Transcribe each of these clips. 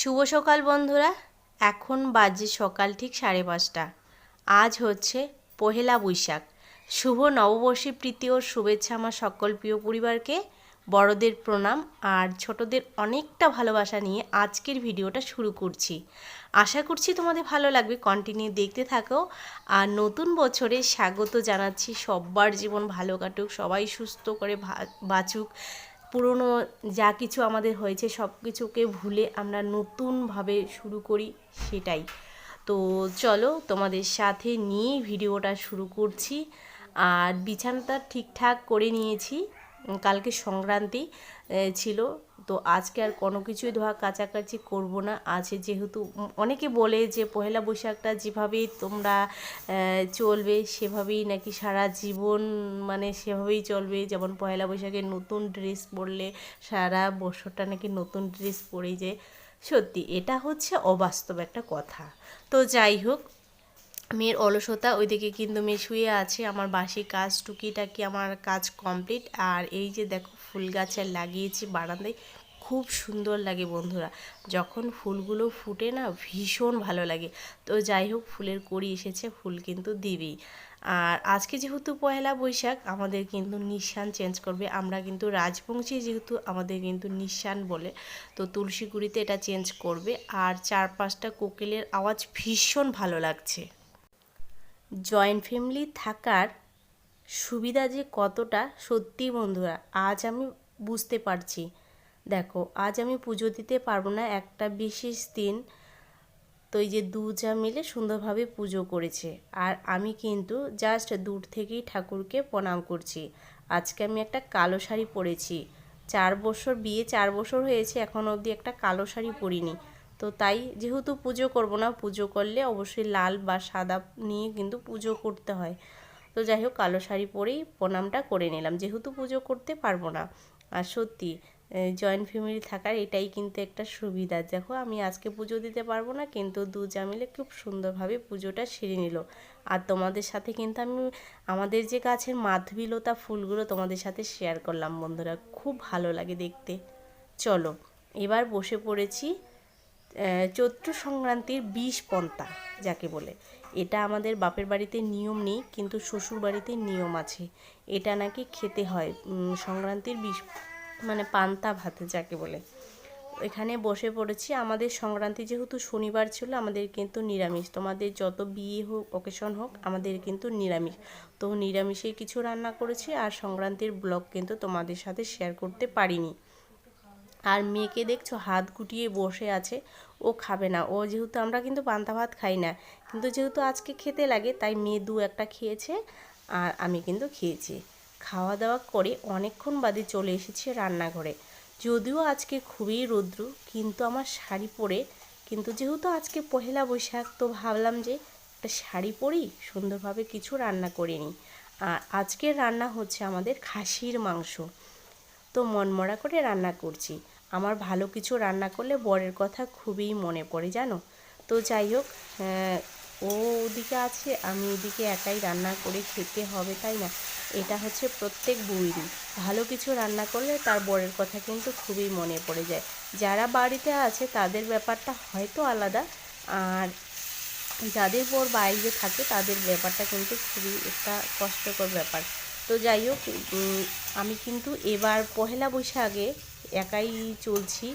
শুভ সকাল বন্ধুরা। এখন বাজে সকাল ঠিক সাড়ে পাঁচটা। আজ হচ্ছে পহেলা বৈশাখ। শুভ নববর্ষের প্রীতি ও শুভেচ্ছা আমার সকল প্রিয় পরিবারকে। বড়দের প্রণাম আর ছোটদের অনেকটা ভালোবাসা নিয়ে আজকের ভিডিওটা শুরু করছি। আশা করছি তোমাদের ভালো লাগবে কন্টিনিউ দেখতে থাকো। আর নতুন বছরে স্বাগত জানাচ্ছি, সব্বার জীবন ভালো কাটুক, সবাই সুস্থ করে বাঁচুক। পুরনো যা কিছু আমাদের হয়েছে সব কিছুকে ভুলে আমরা নতুনভাবে শুরু করি সেটাই। তো চলো তোমাদের সাথে নিয়ে ভিডিওটা শুরু করছি। আর বিছানাটা ঠিকঠাক করে নিয়েছি। কালকে সংক্রান্তি ছিল। তো আজকে আর কোনো কিছুই ধোয়া কাছাকাছি করব না। আছে যেহেতু অনেকে বলে যে পহেলা বৈশাখটা যেভাবেই তোমরা চলবে সেভাবেই নাকি সারা জীবন মানে সেভাবেই চলবে। যেমন পয়লা বৈশাখে নতুন ড্রেস পরলে সারা বছরটা নাকি নতুন ড্রেস পরেই যায়। সত্যি, এটা হচ্ছে অবাস্তব একটা কথা। তো যাই হোক মেয়ের অলসতা, ওইদিকে কিন্তু মেয়ে শুয়ে আছে, আমার বাসি কাজ, টুকিটাকি আমার কাজ কমপ্লিট আর এই যে দেখো, ফুল গাছ লাগিয়েছি বারান্দায়, খুব সুন্দর লাগে বন্ধুরা। যখন ফুলগুলো ফুটে না, ভীষণ ভালো লাগে। তো যাই হোক, ফুলের কড়ি এসেছে, ফুল কিন্তু দিবেই। আর আজকে যেহেতু পয়লা বৈশাখ, আমাদের কিন্তু নিশান চেঞ্জ করবে। আমরা কিন্তু রাজবংশী যেহেতু, আমাদের কিন্তু নিশান বলে। তো তুলসীগুড়িতে এটা চেঞ্জ করবে। আর চার পাঁচটা কোকিলের আওয়াজ ভীষণ ভালো লাগছে। জয়েন্ট ফ্যামিলি থাকার সুবিধা যে কতটা সত্যি বন্ধুরা, আজ আমি বুঝতে পারছি। দেখো, আজ আমি পুজো দিতে পারব না, একটা বিশেষ দিন। তো এই যে দু যা মিলে সুন্দরভাবে পুজো করেছে। আর আমি কিন্তু জাস্ট দূর থেকেই ঠাকুরকে প্রণাম করছি। আজকে আমি একটা কালো শাড়ি পরেছি। চার বছর, বিয়ে চার বছর হয়েছে, এখন অবধি একটা কালো শাড়ি পরিনি। তো তাই যেহেতু পুজো করব না, পুজো করলে অবশ্যই লাল বা সাদা নিয়ে কিন্তু পুজো করতে হয়। তো যাই হোক, কালো শাড়ি পরেই প্রণামটা করে নিলাম। যেহেতু পুজো করতে পারব না, আর সত্যি জয়েন্ট ফ্যামিলি থাকার এটাই কিন্তু একটা সুবিধা। দেখো, আমি আজকে পুজো দিতে পারব না, কিন্তু দু যা মিলে খুব সুন্দরভাবে পুজোটা সেরে নিল। আর তোমাদের সাথে কিন্তু আমি, আমাদের যে গাছের মাধবীলতা ফুলগুলো তোমাদের সাথে শেয়ার করলাম, বন্ধুরা। খুব ভালো লাগে দেখতে। চলো, এবার বসে পড়েছি চৈত্র সংক্রান্তির বিষ পন্তা যাকে বলে। এটা আমাদের বাপের বাড়িতে নিয়ম নেই, কিন্তু শ্বশুর বাড়িতে নিয়ম আছে। এটা নাকি খেতে হয় সংক্রান্তির বিষ মানে পান্তা ভাত যাকে বলে। এখানে বসে পড়েছি। আমাদের সংক্রান্তি যেহেতু শনিবার ছিল, আমাদের কিন্তু নিরামিষ। তোমাদের যত বিয়ে হোক অকেশন হোক, আমাদের কিন্তু নিরামিষ। তো নিরামিষে কিছু রান্না করেছি, আর সংক্রান্তির ব্লগ কিন্তু তোমাদের সাথে শেয়ার করতে পারিনি। আর মেয়েকে দেখছ হাত গুটিয়ে বসে আছে, ও খাবে না। ও যেহেতু আমরা কিন্তু পান্তা ভাত খাই না, কিন্তু যেহেতু আজকে খেতে লাগে, তাই মেয়ে দু একটা খেয়েছে আর আমি কিন্তু খেয়েছি। খাওয়া দাওয়া করে অনেকক্ষণ বাদে চলে এসেছি রান্নাঘরে। যদিও আজকে খুবই রৌদ্র, কিন্তু আমার শাড়ি পরে, কিন্তু যেহেতু আজকে পহেলা বৈশাখ, তো ভাবলাম যে একটা শাড়ি পরেই সুন্দরভাবে কিছু রান্না করে নিই। আর আজকের রান্না হচ্ছে আমাদের খাসির মাংস। তো মনমরা করে রান্না করছি। আমার ভালো কিছু রান্না করলে বরের কথা খুবই মনে পড়ে, জানো? তো যাই হোক ও ওদিকে আছে, আমি এদিকে একাই রান্না করে খেতে হবে, তাই না? এটা হচ্ছে প্রত্যেক বউয়েরই ভালো কিছু রান্না করলে তার বরের কথা কিন্তু খুবই মনে পড়ে যায়। যারা বাড়িতে আছে, তাদের ব্যাপারটা হয়তো আলাদা। আর যাদের বর বাইরে থাকে, তাদের ব্যাপারটা কিন্তু খুবই একটা কষ্টকর ব্যাপার। তো যাই হোক আমি কিন্তু এবার পহেলা বৈশাখে একাই চলছি।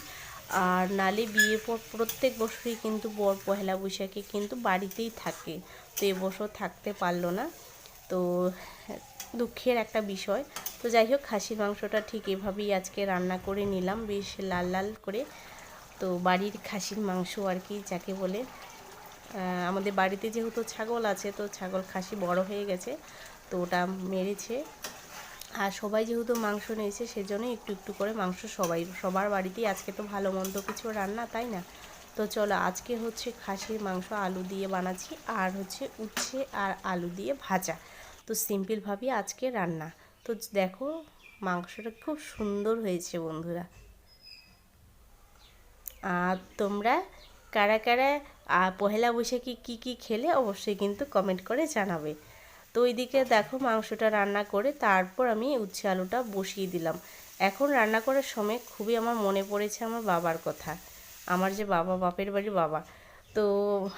আর নালে বিয়ের পর প্রত্যেক বছরই কিন্তু বর পহেলা বৈশাখে কিন্তু বাড়িতেই থাকে। তো এবছর থাকতে পারল না। তো দুঃখের একটা বিষয়। তো যাই হোক খাসির মাংসটা ঠিক এভাবেই আজকে রান্না করে নিলাম। বেশ লাল লাল করে। তো বাড়ির খাসির মাংস আর কি যাকে বলে আমাদের বাড়িতে যেহেতু ছাগল আছে, তো ছাগল খাসি বড় হয়ে গেছে। তো ওটা মেরেছে। আর সবাই যেহেতু মাংস নিয়েছে সেজন্য একটু একটু করে মাংস সবাই, সবার বাড়িতেই আজকে তো ভালো মন্দ কিছু রান্না, তাই না? তো চলো আজকে হচ্ছে খাসির মাংস, আলু দিয়ে বানাচ্ছি, আর হচ্ছে উচ্ছে আর আলু দিয়ে ভাজা। তো সিম্পলভাবেই আজকে রান্না। তো দেখো মাংসটা খুব সুন্দর হয়েছে বন্ধুরা। আর তোমরা কারা কারা পহেলা বৈশাখে কী কী খেলে অবশ্যই কিন্তু কমেন্ট করে জানাবে। তো ওইদিকে দেখো মাংসটা রান্না করে তারপর আমি উচ্ছে আলুটা বসিয়ে দিলাম। এখন রান্না করার সময় খুবই আমার মনে পড়েছে আমার বাবার কথা। আমার যে বাবা, বাপের বাড়ি বাবা। তো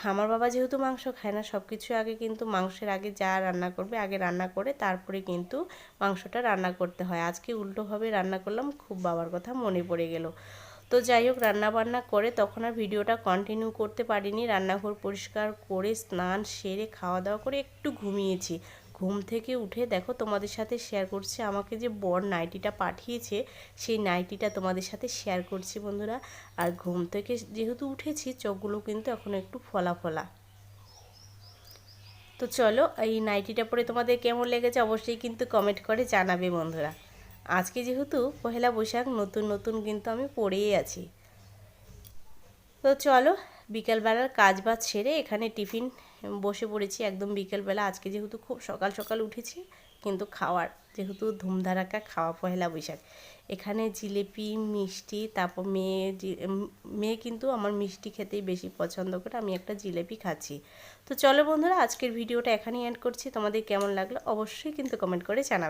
আমার বাবা যেহেতু মাংস খায় না সব কিছু আগে কিন্তু মাংসের আগে যা রান্না করবে, আগে রান্না করে তারপরে কিন্তু মাংসটা রান্না করতে হয়। আজকে উল্টোভাবে রান্না করলাম, খুব বাবার কথা মনে পড়ে গেল। তো যাই হোক রান্না বান্না করে তখন আর ভিডিওটা কন্টিনিউ করতে পারিনি। রান্নাঘর পরিষ্কার করে স্নান সেরে খাওয়া দাওয়া করে একটু ঘুমিয়েছি। ঘুম থেকে উঠে দেখো তোমাদের সাথে শেয়ার করছি। আমাকে যে বর নাইটিটা পাঠিয়েছে, সেই নাইটিটা তোমাদের সাথে শেয়ার করছি বন্ধুরা। আর ঘুম থেকে যেহেতু উঠেছি, চোখগুলো কিন্তু এখন একটু ফলা ফলা। তো চলো, এই নাইটিটা পরে তোমাদের কেমন লেগেছে অবশ্যই কিন্তু কমেন্ট করে জানাবে বন্ধুরা। আজকে যেহেতু পহেলা বৈশাখ, নতুন নতুন কিন্তু আমি পড়েই আছি। তো চলো, বিকেলবেলার কাজ বাজ সেরে এখানে টিফিন বসে পড়েছি একদম বিকেলবেলা। আজকে যেহেতু খুব সকাল সকাল উঠেছি, কিন্তু খাওয়ার যেহেতু ধুমধারাকা খাওয়া পহেলা বৈশাখ। এখানে জিলিপি, মিষ্টি, তারপর মেয়ে মেয়ে কিন্তু আমার মিষ্টি খেতেই বেশি পছন্দ করে, আমি একটা জিলিপি খাচ্ছি। তো চলো বন্ধুরা, আজকের ভিডিওটা এখানেই এন্ড করছি। তোমাদের কেমন লাগল অবশ্যই কিন্তু কমেন্ট করে জানাবে।